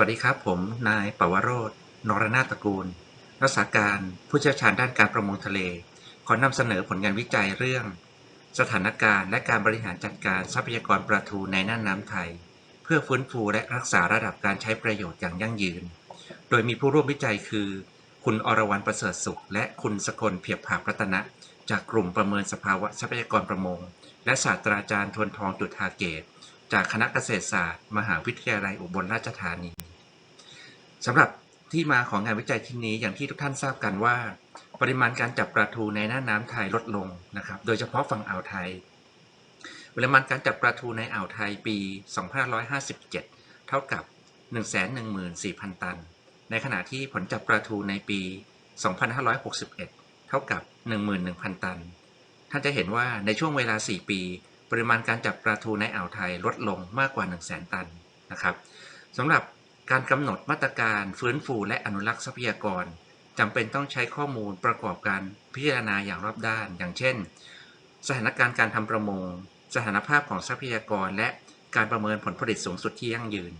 วัสดีครับ ผมนายปวโรธนรนาตระกูล รักษาการผู้เชี่ยวชาญด้านการประมงทะเล ขอนำเสนอผลงานวิจัยเรื่อง สถานการณ์และการบริหารจัดการทรัพยากรปลาทูในน่านน้ำไทย เพื่อฟื้นฟูและรักษาระดับการใช้ประโยชน์อย่างยั่งยืน โดยมีผู้ร่วมวิจัยคือ คุณอรวรรณประเสริฐสุข และคุณสกลเพียบผาบรัตนะ จากกลุ่มประเมินสภาวะทรัพยากรประมง และศาสตราจารย์ทวนทองจุธาเกต จากคณะเกษตรศาสตร์ มหาวิทยาลัยอุบลราชธานีสำหรับที่มาของงานวิจัยชิ้นนี้อย่างที่ทุกท่านทราบกันว่า ปริมาณการจับปลาทูในน่านน้ำไทยลดลงนะครับ โดยเฉพาะฝั่งอ่าวไทย ปริมาณการจับปลาทูในอ่าวไทยปี 2557 เท่ากับ 114,000 ตัน ในขณะที่ผลจับปลาทูในปี 2561 เท่ากับ 11,000 ตัน ท่านจะเห็นว่าในช่วงเวลา 4 ปี ปริมาณการจับปลาทูในอ่าวไทยลดลงมากกว่า 100,000 ตันนะครับสำหรับการกำหนดมาตรการฟื้นฟูและอนุรักษ์ทรัพยากรจำเป็นต้องใช้ข้อมูลประกอบการพิจารณาอย่างรอบด้าน อย่างเช่น สถานการณ์การทำประมง สถานภาพของทรัพยากร และการประเมินผลผลิตสูงสุดที่ยั่งยืน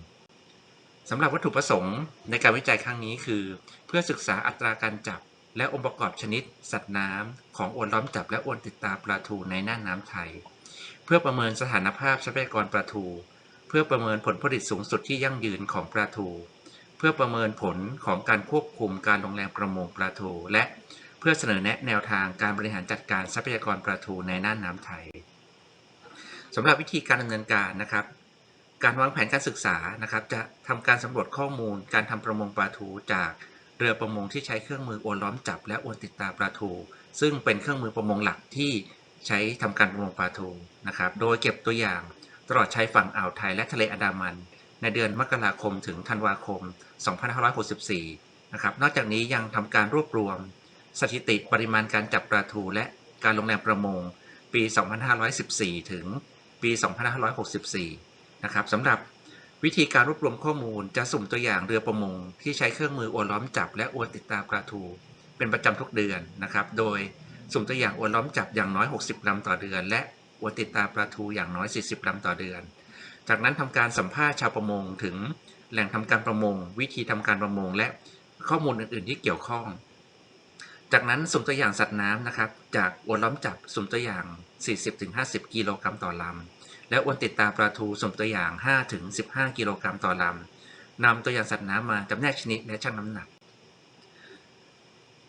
สำหรับวัตถุประสงค์ในการวิจัยครั้งนี้คือ เพื่อศึกษาอัตราการจับ และองค์ประกอบชนิด สัตว์น้ำของอวนล้อมจับและอวนติดตาปลาทูในน่านน้ำไทย เพื่อประเมินสถานภาพทรัพยากรปลาทู เพื่อประเมินผลผลิตสูงสุดที่ยั่งยืนของปลาทู เพื่อประเมินผลของการควบคุมการลงแรงประมงปลาทู และเพื่อเสนอแนะแนวทางการบริหารจัดการทรัพยากรปลาทูในน่านน้ำไทยสำหรับวิธีการดำเนินการนะครับ การวางแผนการศึกษานะครับ จะทำการสำรวจข้อมูล การทำประมงปลาทูจากเรือประมงที่ใช้เครื่องมือโอนล้อมจับและโอนติดตาปลาทู ซึ่งเป็นเครื่องมือประมงหลักที่ ใช้ทำการประมงปลาทูนะครับ โดยเก็บตัวอย่างตลอดชายฝั่งอ่าวไทยและทะเลอันดามัน ในเดือนมกราคมถึงธันวาคม 2564 นะครับ นอกจากนี้ยังทำการรวบรวม สถิติปริมาณการจับปลาทูและการลงแรงประมงปี 2514 ถึงปี 2564 นะครับสำหรับวิธีการรวบรวมข้อมูลจะสุ่มตัวอย่างเรือประมงที่ใช้เครื่องมืออวนล้อมจับและอวนติดตามปลาทู เป็นประจำทุกเดือนนะครับ โดย สุ่มตัวอย่างอวนล้อมจับอย่างน้อย 60ลำต่อเดือน และอวนติดตาปลาทูอย่างน้อย 40ลำต่อเดือน จากนั้นทำการสัมภาษณ์ชาวประมงถึงแหล่งทำการประมง วิธีทำการประมง และข้อมูลอื่น ๆ ที่เกี่ยวข้อง จากนั้นสุ่มตัวอย่างสัตว์น้ำนะครับ จากอวนล้อมจับสุ่มตัวอย่าง 40-50 กิโลกรัมต่อลำและอวนติดตาปลาทูสุ่มตัวอย่าง 5-15 กิโลกรัมต่อลำนำตัวอย่างสัตว์น้ำมาจำแนกชนิดและชั่งน้ำหนัก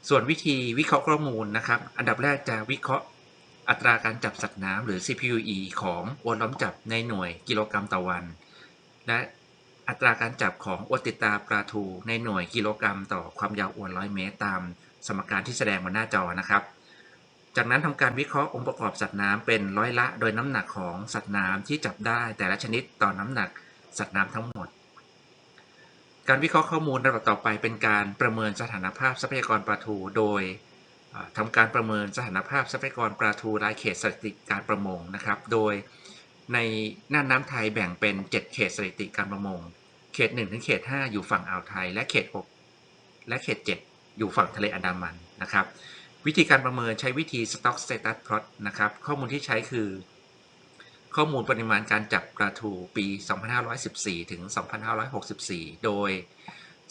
ส่วนวิธีวิเคราะห์ข้อมูลนะครับ อันดับแรกจะวิเคราะห์อัตราการจับสัตว์น้ำหรือ CPUE ของอวนล้อมจับในหน่วยกิโลกรัมต่อวัน และอัตราการจับของอวนติดตาปลาทูในหน่วยกิโลกรัมต่อความยาวอวนร้อยเมตร ตามสมการที่แสดงบนหน้าจอนะครับ จากนั้นทำการวิเคราะห์องค์ประกอบสัตว์น้ำเป็นร้อยละ โดยน้ำหนักของสัตว์น้ำที่จับได้แต่ละชนิดต่อน้ำหนักสัตว์น้ำทั้งหมด การวิเคราะห์ข้อมูลระดับต่อไปเป็นการประเมินสถานภาพทรัพยากรปลาทู โดยทำการประเมินสถานภาพทรัพยากรปลาทูรายเขตสถิติการประมงนะครับ โดยในน่านน้ำไทยแบ่งเป็น 7 เขตสถิติการประมง เขต 1 ถึงเขต 5 อยู่ฝั่งอ่าวไทย และเขต 6 และเขต 7 อยู่ฝั่งทะเลอันดามันนะครับ วิธีการประเมินใช้วิธี Stock Status Plot นะครับ ข้อมูลที่ใช้คือ ข้อมูลปริมาณการจับปลาทูปี 2514 ถึง 2564 โดย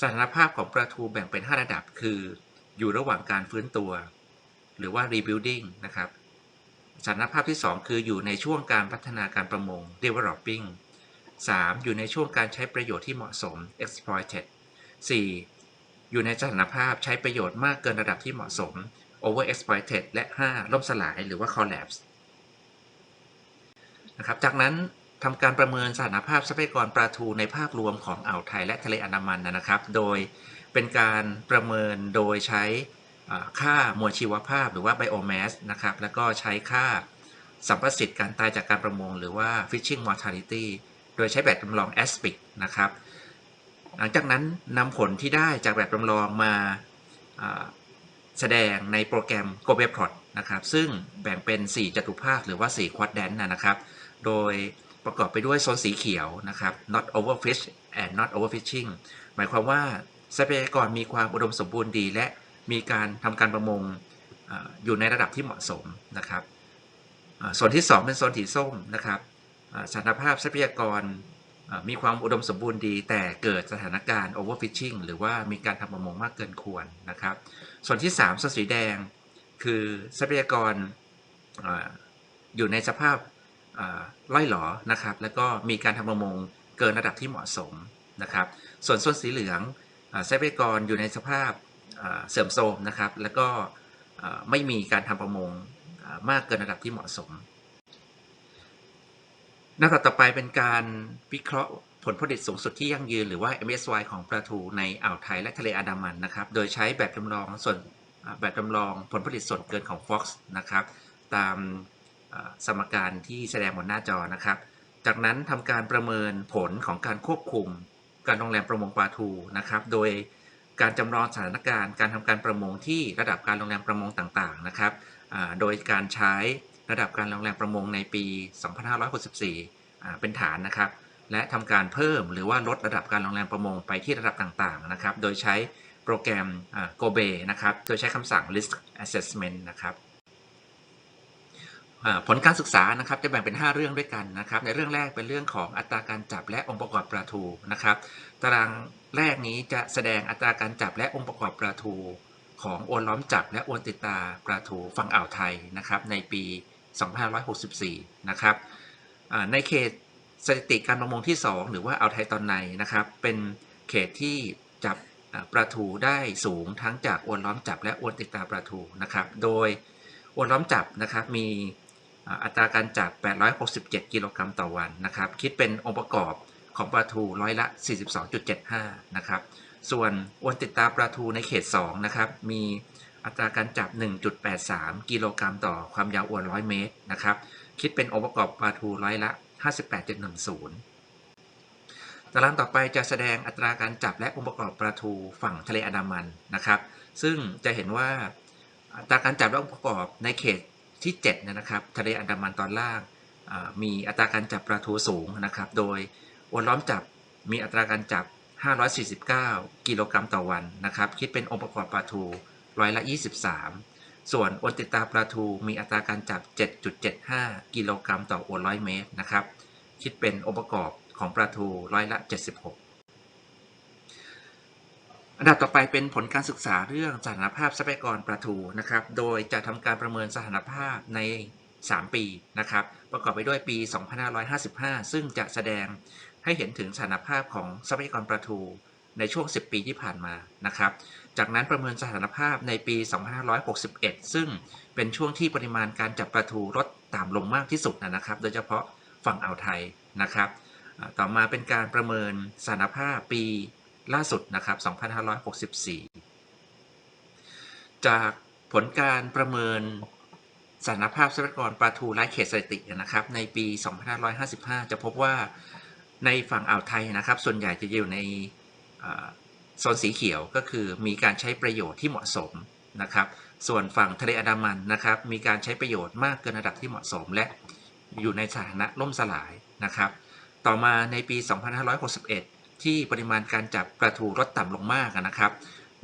สถานภาพของปลาทูแบ่งเป็น 5 ระดับคืออยู่ระหว่างการฟื้นตัว หรือว่า rebuilding นะครับสถานภาพที่ 2 คืออยู่ในช่วงการพัฒนาการประมง developing 3. อยู่ในช่วงการใช้ประโยชน์ที่เหมาะสม exploited 4. อยู่ในสถานภาพใช้ประโยชน์มากเกินระดับที่เหมาะสม over exploited และ 5. ล่มสลายหรือว่า collapse นะครับ จากนั้นทำการประเมินสถานภาพทรัพยากรปลาทูในภาพรวมของอ่าวไทยและทะเลอันดามันนะครับ โดยเป็นการประเมินโดยใช้ค่ามวลชีวภาพหรือว่า biomass นะครับ แล้วก็ใช้ค่าสัมประสิทธิ์การตายจากการประมงหรือว่า fishing mortality โดยใช้แบบจำลอง ASPIC นะครับ หลังจากนั้นนำผลที่ได้จากแบบจำลองมาแสดงในโปรแกรม g o b e p l o t นะครับ ซึ่งแบ่งเป็น 4 จัตุภาคหรือว่า4 quadrant นะครับ โดยประกอบไปด้วยโซนสีเขียวนะครับ not overfish and not overfishing หมายความว่าทรัพยากรมีความอุดมสมบูรณ์ดี และมีการทำการประมงอยู่ในระดับที่เหมาะสมนะครับส่วนที่ 2 เป็นโซนสีส้มนะครับสถานภาพทรัพยากรมีความอุดมสมบูรณ์ดี แต่เกิดสถานการณ์ overfishing หรือว่ามีการทำประมงมากเกินควรนะครับ ส่วนที่3ส่วนสีแดง คือทรัพยากรออยู่ในสภาพ ล่อยหลอนะครับ แล้วก็มีการทำประมงเกินระดับที่เหมาะสมนะครับ ส่วนส่วนสีเหลืองเอ่อทรัพยากรอยู่ในสภาพเสื่อมโทรมนะครับ แล้วก็ไม่มีการทำประมงมากเกินระดับที่เหมาะสมหน้าต่อต่อไปเป็นการวิเคราะห์ผลผลิตสูงสุดที่ยั่งยืนหรือว่า MSY ของปลาทูในอ่าวไทยและทะเลอันดามันนะครับ โดยใช้แบบจำลองส่วนแบบจำลองผลผลิตส่วนเกินของ Fox นะครับ ตาม สมการที่แสดงบนหน้าจอนะครับ จากนั้นทำการประเมินผลของการควบคุม การโรงแรมประมงปลาทูนะครับ โดยการจำลองสถานการณ์การทำการประมงที่ระดับการโรงแรมประมงต่างๆนะครับ โดยการใช้ระดับการโรงแรมประมงในปี 2564อ่เป็นฐานนะครับ และทำการเพิ่มหรือว่าลดระดับการโรงแรมประมงไปที่ระดับต่างๆนะครับ โดยใช้โปรแกรมอ่า GoBe นะครับ โดยใช้คำสั่ง Risk Assessment นะครับ ผลการศึกษานะครับจะแบ่งเป็น 5 เรื่องด้วยกันนะครับ ในเรื่องแรกเป็นเรื่องของอัตราการจับและองค์ประกอบปลาทูนะครับ ตารางแรกนี้จะแสดงอัตราการจับและองค์ประกอบปลาทูของอวนล้อมจับและอวนติดตาปลาทูฝั่งอ่าวไทยนะครับในปี 2564 นะครับอ่าในเขตสถิติการประมงที่ 2 หรือว่าอ่าวไทยตอนในนะครับ เป็นเขตที่จับปลาทูได้สูงทั้งจากอวนล้อมจับและอวนติดตาปลาทูนะครับ โดยอวนล้อมจับนะครับมี อัตราการจับ867 กิโลกรัมต่อวันนะครับ คิดเป็นองค์ประกอบของปลาทูร้อยละ 42.75 นะครับ ส่วนอวนติดตาปลาทูในเขต 2 นะครับ มีอัตราการจับ 1.83 กิโลกรัมต่อความยาวอวน 100 เมตรนะครับ คิดเป็นองค์ประกอบปลาทูร้อยละ 58.10 ตารางต่อไปจะแสดงอัตราการจับและองค์ประกอบปลาทูฝั่งทะเลอันดามันนะครับ ซึ่งจะเห็นว่าอัตราการจับและองค์ประกอบในเขต ที่7เนี่ยนะครับทะเลอันดามันตอนล่างมีอัตราการจับปลาทูสูงนะครับ โดยวนล้อมจับมีอัตราการจับ 549 กิโลกรัมต่อวันนะครับ คิดเป็นองค์ประกอบปลาทูร้อยละ 23 ส่วนอนติดตาปลาทูมีอัตราการจับ 7.75 กิโลกรัมต่ออวนร้อยเมตรนะครับ คิดเป็นองค์ประกอบของปลาทูร้อยละ 76 อันดับต่อไปเป็นผลการศึกษาเรื่องสถานภาพทรัพยากรปลาทูนะครับ โดยจะทำการประเมินสถานภาพใน 3 ปีนะครับ ประกอบไปด้วยปี 2555 ซึ่งจะแสดงให้เห็นถึงสถานภาพของทรัพยากรปลาทูในช่วง 10 ปีที่ผ่านมานะครับ จากนั้นประเมินสถานภาพในปี 2561 ซึ่งเป็นช่วงที่ปริมาณการจับปลาทูลดต่ำลงมากที่สุดนะครับ โดยเฉพาะฝั่งอ่าวไทยนะครับ ต่อมาเป็นการประเมินสถานภาพปี ล่าสุดนะครับ 2564 จากผลการประเมินสถานภาพทรัพยากรปลาทูไร้เขตสถิตินะครับ ในปี 2555 จะพบว่าในฝั่งอ่าวไทยนะครับ ส่วนใหญ่จะอยู่ในโซนสีเขียวก็คือมีการใช้ประโยชน์ที่เหมาะสมนะครับ ส่วนฝั่งทะเลอันดามันนะครับ มีการใช้ประโยชน์มากเกินระดับที่เหมาะสม และอยู่ในสถานะล่มสลายนะครับ ต่อมาในปี 2561 ที่ปริมาณการจับปลาทูลดต่ำลงมากนะครับ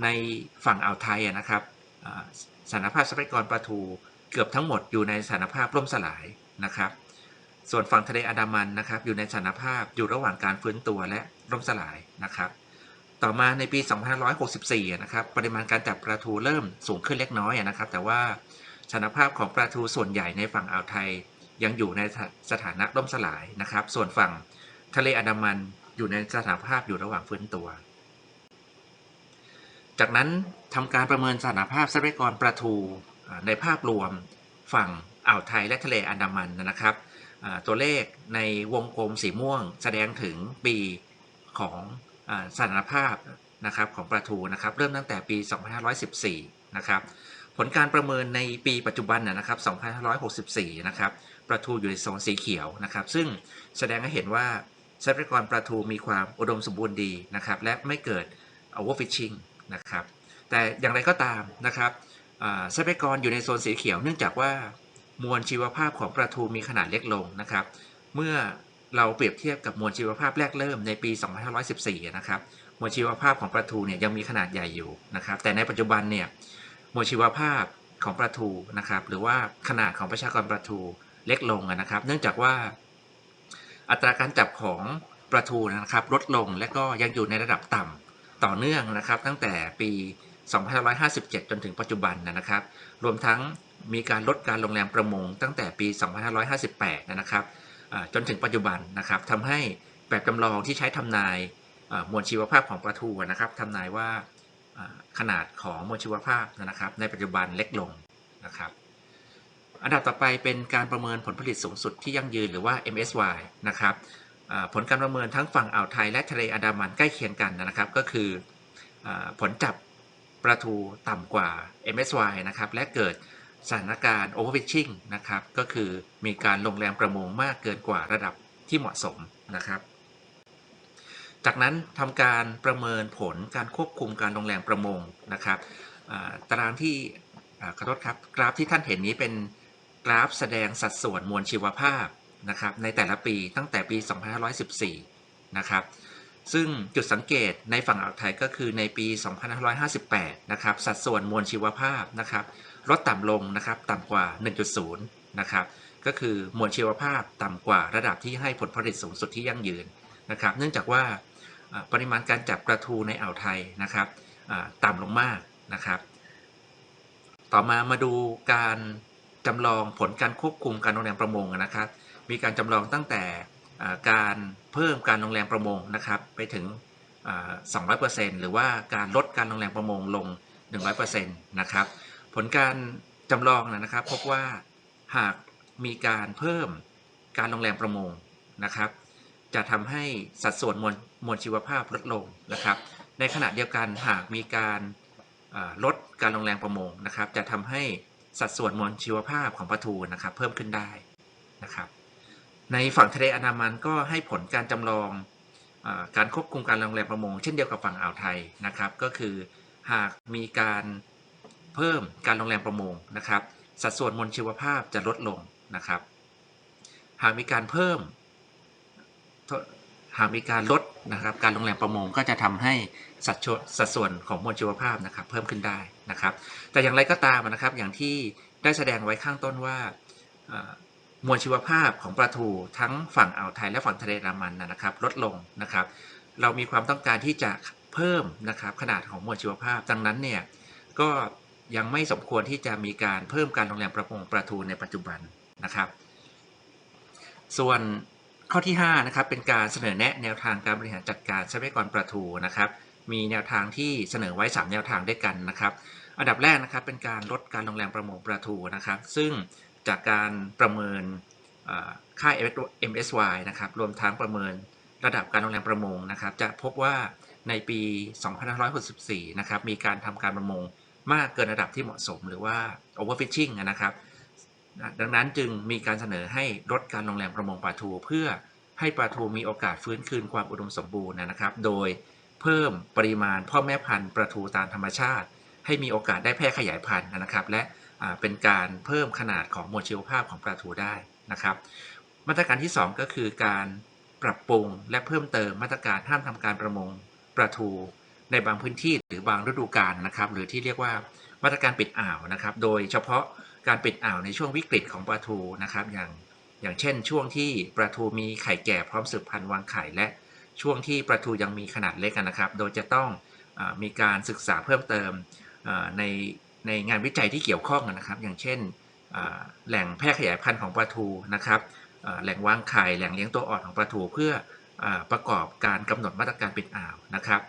ในฝั่งอ่าวไทยนะครับสถานภาพทรัพยากรปลาทูเกือบทั้งหมดอยู่ในสถานภาพล่มสลายนะครับ ส่วนฝั่งทะเลอันดามันนะครับ อยู่ในสถานภาพอยู่ระหว่างการฟื้นตัวและล่มสลายนะครับ ต่อมาในปี 2564อะนะครับปริมาณการจับปลาทูเริ่มสูงขึ้นเล็กน้อยนะครับ แต่ว่าสถานภาพของปลาทูส่วนใหญ่ในฝั่งอ่าวไทยยังอยู่ในสถานะล่มสลายนะครับ ส่วนฝั่งทะเลอันดามัน อยู่ในสถานภาพอยู่ระหว่างฟื้นตัว จากนั้นทำการประเมินสถานภาพทรัพยากรปลาทูในภาพรวมฝั่งอ่าวไทยและทะเลอันดามันนะครับตัวเลขในวงกลมสีม่วงแสดงถึงปีของอาสถานภาพนะครับของปลาทูนะครับเริ่มตั้งแต่ปี 2514 นะครับผลการประเมินในปีปัจจุบันนะนะครับ 2564 นะครับปลาทูอยู่ในโซนสีเขียวนะครับ ซึ่งแสดงให้เห็นว่า ทรัพยากรปลาทูมีความอุดมสมบูรณ์ดีนะครับ และไม่เกิด overfishing นะครับ แต่อย่างไรก็ตามนะครับทรัพยากรอยู่ในโซนสีเขียวเนื่องจากว่ามวลชีวภาพของปลาทูมีขนาดเล็กลงนะครับ เมื่อเราเปรียบเทียบกับมวลชีวภาพแรกเริ่มในปี 2514 นะครับ มวลชีวภาพของปลาทูเนี่ยยังมีขนาดใหญ่อยู่นะครับ แต่ในปัจจุบันเนี่ยมวลชีวภาพของปลาทูนะครับ หรือว่าขนาดของประชากรปลาทูเล็กลงนะครับ เนื่องจากว่า อัตราการจับของปลาทูนะครับลดลงและก็ยังอยู่ในระดับต่ำต่อเนื่องนะครับ ตั้งแต่ปี2557 จนถึงปัจจุบันนะครับ รวมทั้งมีการลดการลงแรมประมงตั้งแต่ปี 2558 นะครับจนถึงปัจจุบันนะครับทำให้แบบจำลองที่ใช้ทำนายมวลชีวภาพของปลาทูนะครับทำนายว่าขนาดของมวลชีวภาพนะครับ ในปัจจุบันเล็กลงนะครับ อันดับต่อไปเป็นการประเมินผลผลิตสูงสุดที่ยั่งยืนหรือว่า MSY นะครับผลการประเมินทั้งฝั่งอ่าวไทยและทะเลอันดามันใกล้เคียงกันนะครับ ก็คืออผลจับปลาทูต่ำกว่า MSY นะครับ และเกิดสถานการณ์ overfishing นะครับ ก็คือมีการลงแรงประมงมากเกินกว่าระดับที่เหมาะสมนะครับ จากนั้นทำการประเมินผลการควบคุมการลงแรงประมงนะครับตารางที่อ่าขอโทษครับกราฟที่ท่านเห็นนี้เป็น กราฟแสดงสัดส่วนมวลชีวภาพนะครับในแต่ละปีตั้งแต่ปี 2514 นะครับ ซึ่งจุดสังเกตในฝั่งอ่าวไทยก็คือในปี 2558 นะครับ สัดส่วนมวลชีวภาพนะครับลดต่ำลงนะครับต่ำกว่า 1.0 นะครับ ก็คือมวลชีวภาพต่ำกว่าระดับที่ให้ผลผลิตสูงสุดที่ยั่งยืนนะครับ เนื่องจากว่าปริมาณการจับปลาทูในอ่าวไทยนะครับต่ำลงมากนะครับ ต่อมามาดูการ จำลองผลการควบคุมการลงแรงประมงนะครับ มีการจำลองตั้งแต่การเพิ่มการลงแรงประมงนะครับ ไปถึง 200%หรือว่าการลดการลงแรงประมงลง 100%นะครับ ผลการจำลองนะครับพบว่าหากมีการเพิ่มการลงแรงประมงนะครับ จะทำให้สัดส่วนมวลมวลชีวภาพลดลงนะครับ ในขณะเดียวกันหากมีการลดการลงแรงประมงนะครับ จะทำให้ สัดส่วนมวลชีวภาพของปลาทูนะครับ เพิ่มขึ้นได้นะครับ ในฝั่งทะเลอันดามันก็ให้ผลการจำลองอการควบคุมการลงแรงประมง เช่นเดียวกับฝั่งอ่าวไทยนะครับ ก็คือหากมีการเพิ่มการลงแรงประมงนะครับ สัดส่วนมวลชีวภาพจะลดลงนะครับ หากมีการเพิ่ม หากมีการลดนะครับการลงแรงประมงก็จะทำให้สัดสัดส่วนของมวลชีวภาพนะครับเพิ่มขึ้นได้นะครับ แต่อย่างไรก็ตามนะครับอย่างที่ได้แสดงไว้ข้างต้นว่ามวลชีวภาพของปลาทูทั้งฝั่งอ่าวไทยและฝั่งทะเลอันดามันนะนะครับ ลดลงนะครับ เรามีความต้องการที่จะเพิ่มนะครับขนาดของมวลชีวภาพ ดังนั้นเนี่ยก็ยังไม่สมควรที่จะมีการเพิ่มการลงแรงประมงปลาทูในปัจจุบันนะครับ ส่วน ข้อที่5นะครับเป็นการเสนอแนะแนวทางการบริหารจัดการทรัพยากรปลาทูนะครับ มีแนวทางที่เสนอไว้ 3 แนวทางด้วยกันนะครับ อันดับแรกนะครับเป็นการลดการลงแรงประมงปลาทูนะครับ ซึ่งจากการประเมินเอ่อค่า MSY นะครับรวมทั้งประเมินระดับการลงแรงประมงนะครับ จะพบว่าในปี 2564 นะครับมีการทำการประมงมากเกินระดับที่เหมาะสมหรือว่า overfishing นะครับ ดังนั้นจึงมีการเสนอให้ลดการลงแรงประมงปลาทู เพื่อให้ปลาทูมีโอกาสฟื้นคืนความอุดมสมบูรณ์นะครับ โดยเพิ่มปริมาณพ่อแม่พันธุ์ปลาทูตามธรรมชาติ ให้มีโอกาสได้แพร่ขยายพันธุ์นะครับ และเป็นการเพิ่มขนาดของมวลชีวภาพของปลาทูได้นะครับ มาตรการที่ 2 ก็คือการปรับปรุงและเพิ่มเติมมาตรการห้ามทำการประมงปลาทูในบางพื้นที่หรือบางฤดูกาลนะครับ หรือที่เรียกว่า มาตรการปิดอ่าวนะครับ โดยเฉพาะการปิดอ่าวในช่วงวิกฤตของปลาทูนะครับอย่างอย่างเช่น ช่วงที่ปลาทูมีไข่แก่พร้อมสืบพันธุ์วางไข่และช่วงที่ปลาทูยังมีขนาดเล็กนะครับ โดยจะต้องอมีการศึกษาเพิ่มเติมในในงานวิจัยที่เกี่ยวข้องนะครับ อย่างเช่นแหล่งแพร่ขยายพันธุ์ของปลาทูนะครับแหล่งวางไข่แหล่งเลี้ยงตัวอ่อนของปลาทูเพื่ออประกอบการกำหนดมาตรการปิดอ่าวนะครับ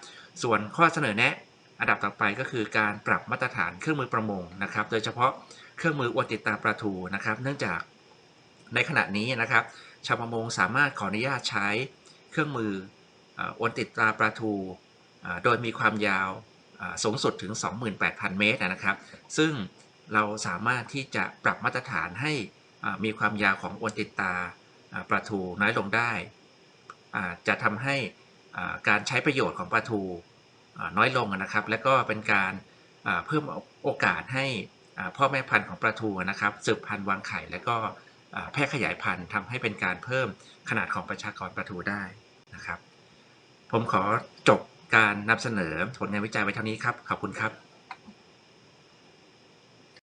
ส่วนข้อเสนอแนะ อันดับต่อไปก็คือการปรับมาตรฐานเครื่องมือประมงนะครับ โดยเฉพาะเครื่องมืออวนติดตามปลาทูนะครับ เนื่องจากในขณะนี้นะครับ ชาวประมงสามารถขออนุญาตใช้เครื่องมืออวนติดตาปลาทู โดยมีความยาวสูงสุดถึง 28,000 เมตรนะครับ ซึ่งเราสามารถที่จะปรับมาตรฐานให้มีความยาวของอวนติดตาปลาทูน้อยลงได้ จะทำให้การใช้ประโยชน์ของปลาทู น้อยลงนะครับ และก็เป็นการเพิ่มโอกาสให้พ่อแม่พันธุ์ของปลาทูนะครับสืบพันธุ์วางไข่และก็แพร่ขยายพันธุ์ทำให้เป็นการเพิ่มขนาดของประชากรปลาทูได้นะครับ ผมขอจบการนำเสนอผลงานวิจัยไว้เท่านี้ครับ ขอบคุณครับ